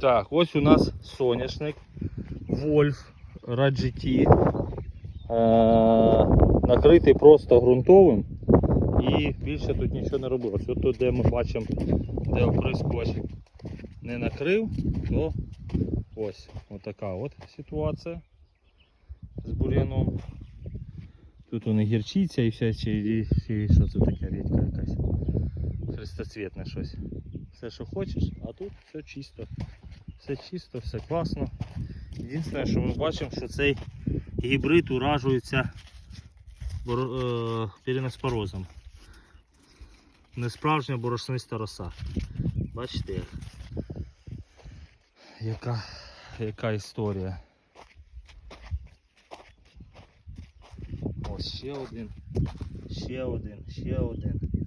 Так, ось у нас соняшник Wolf Раджіті. Накритий просто ґрунтовим. І більше тут нічого не робилось. Тут, де ми бачимо, де оприскувач не накрив, то ось отака от ситуація з бур'яном. Тут вони гірчиця і вся чи, і що це таке рідка якась. Хрестоцвітне щось. Все, що хочеш, а тут все чисто. Все чисто, все класно. Єдине, що ми бачимо, що цей гібрид уражується е. Несправжня борошниста роса. Бачите, як? яка, яка історія. Ось ще один, ще один, ще один.